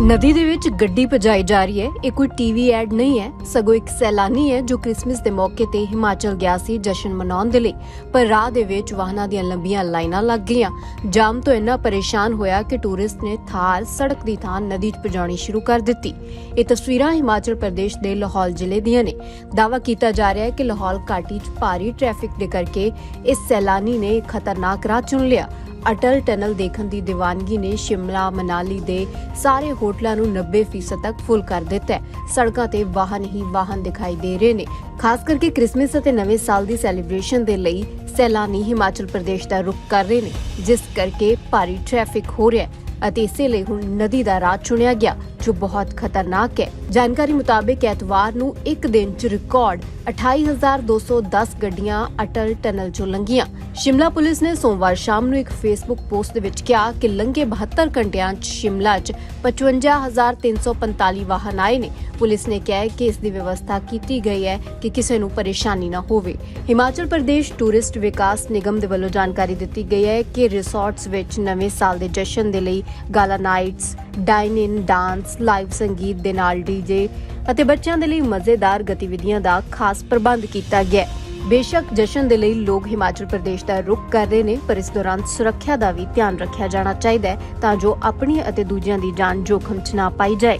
ਨਦੀ ਦੇ ਵਿੱਚ ਗੱਡੀ ਭਜਾਈ ਜਾ ਰਹੀ ਹੈ। ਇਹ ਕੋਈ ਟੀਵੀ ਐਡ ਨਹੀਂ ਹੈ। ਸਗੋਂ ਇੱਕ ਸੈਲਾਨੀ ਹੈ ਜੋ ਕ੍ਰਿਸਮਸ ਦੇ ਮੌਕੇ ਤੇ ਹਿਮਾਚਲ ਗਿਆ ਸੀ ਜਸ਼ਨ ਮਨਾਉਣ ਦੇ ਲਈ। ਪਰ ਰਾਹ ਦੇ ਵਿੱਚ ਵਾਹਨਾਂ ਦੀਆਂ ਲੰਬੀਆਂ ਲਾਈਨਾਂ ਲੱਗ ਗਈਆਂ। ਜਾਮ ਤੋਂ ਇੰਨਾ ਪਰੇਸ਼ਾਨ ਹੋਇਆ ਕਿ ਟੂਰਿਸਟ ਨੇ ਥਾਰ ਸੜਕ ਦੀ ਥਾਂ ਨਦੀ 'ਚ ਭਜਾਉਣੀ ਸ਼ੁਰੂ ਕਰ ਦਿੱਤੀ। ਇਹ ਤਸਵੀਰਾਂ ਹਿਮਾਚਲ ਪ੍ਰਦੇਸ਼ ਦੇ ਲਾਹੌਲ ਜ਼ਿਲ੍ਹੇ ਦੀਆਂ ਨੇ। ਦਾਅਵਾ ਕੀਤਾ ਜਾ ਰਿਹਾ ਹੈ ਕਿ ਲਾਹੌਲ ਘਾਟੀ 'ਚ ਭਾਰੀ ਟ੍ਰੈਫਿਕ ਦੇ ਕਰਕੇ ਇਸ ਸੈਲਾਨੀ ਨੇ ਖਤਰਨਾਕ ਰਾਹ ਚੁਣ ਲਿਆ। ਅਟਲ ਟਨਲ ਦੇਖਣ ਦੀ ਦੀਵਾਨਗੀ ਨੇ ਸ਼ਿਮਲਾ, ਮਨਾਲੀ ਦੇ ਸਾਰੇ ਹੋਟਲਾਂ ਨੂੰ 90% ਤੱਕ ਫੁੱਲ ਕਰ ਦਿੱਤਾ ਹੈ। ਸੜਕਾਂ ਤੇ ਵਾਹਨ ਹੀ ਵਾਹਨ ਦਿਖਾਈ ਦੇ ਰਹੇ ਨੇ। ਖਾਸ ਕਰਕੇ ਕ੍ਰਿਸਮਸ ਅਤੇ ਨਵੇਂ ਸਾਲ ਦੀ ਸੈਲੀਬ੍ਰੇਸ਼ਨ ਦੇ ਲਈ ਸੈਲਾਨੀ ਹਿਮਾਚਲ ਪ੍ਰਦੇਸ਼ ਦਾ ਰੁਖ ਕਰ ਰਹੇ ਨੇ, ਜਿਸ ਕਰਕੇ ਭਾਰੀ ਟ੍ਰੈਫਿਕ ਹੋ ਰਿਹਾ ਹੈ ਅਤੇ ਇਸੇ ਲਈ ਹੁਣ ਨਦੀ ਦਾ ਰਾਹ ਚੁਣਿਆ ਗਿਆ। ਜੋ ਬਹੁਤ ਖਤਰਨਾਕ ਹੈ। ਜਾਣਕਾਰੀ ਮੁਤਾਬਕ ਐਤਵਾਰ ਨੂੰ ਇੱਕ ਦਿਨ 'ਚ ਰਿਕਾਰਡ 28210 ਗੱਡੀਆਂ ਅਟਲ ਟਨਲ 'ਚੋਂ ਲੰਘੀਆਂ। ਸ਼ਿਮਲਾ ਪੁਲਿਸ ਨੇ ਸੋਮਵਾਰ ਸ਼ਾਮ ਨੂੰ ਇੱਕ ਫੇਸਬੁੱਕ ਪੋਸਟ ਦੇ ਵਿੱਚ ਕਿਹਾ ਕਿ ਲੰਘੇ 72 ਘੰਟਿਆਂ 'ਚ ਸ਼ਿਮਲਾ 'ਚ 55345 ਵਾਹਨ ਆਏ ਨੇ। ਪੁਲਿਸ ਨੇ ਕਿਹਾ ਕਿ ਇਸ ਦੀ ਵਿਵਸਥਾ ਕੀਤੀ ਗਈ ਹੈ ਕਿ ਕਿਸੇ ਨੂੰ ਪਰੇਸ਼ਾਨੀ ਨਾ ਹੋਵੇ। ਹਿਮਾਚਲ ਪ੍ਰਦੇਸ਼ ਟੂਰਿਸਟ ਵਿਕਾਸ ਨਿਗਮ ਦੇ ਵੱਲੋਂ ਜਾਣਕਾਰੀ ਦਿੱਤੀ ਗਈ ਹੈ ਕਿ ਰਿਸੋਰਟਸ ਵਿੱਚ ਨਵੇਂ ਸਾਲ ਦੇ ਜਸ਼ਨ ਦੇ ਲਈ gala nights dine in dance dance live ਸੰਗੀਤ ਦੇ ਨਾਲ ਡੀਜੇ ਅਤੇ ਬੱਚਿਆਂ ਦੇ ਲਈ ਮਜ਼ੇਦਾਰ ਗਤੀਵਿਧੀਆਂ ਦਾ ਖਾਸ ਪ੍ਰਬੰਧ ਕੀਤਾ ਗਿਆ ਹੈ। ਬੇਸ਼ੱਕ ਜਸ਼ਨ ਦੇ ਲਈ ਲੋਕ ਹਿਮਾਚਲ ਪ੍ਰਦੇਸ਼ ਦਾ ਰੁਖ ਕਰ ਰਹੇ ਨੇ, ਪਰ ਇਸ ਦੌਰਾਨ ਸੁਰੱਖਿਆ ਦਾ ਵੀ ਧਿਆਨ ਰੱਖਿਆ ਜਾਣਾ ਚਾਹੀਦਾ ਹੈ ਤਾਂ ਜੋ ਆਪਣੀ ਅਤੇ ਦੂਜਿਆਂ ਦੀ ਜਾਨ ਜੋਖਮ 'ਚ ਨਾ ਪਾਈ ਜਾਏ।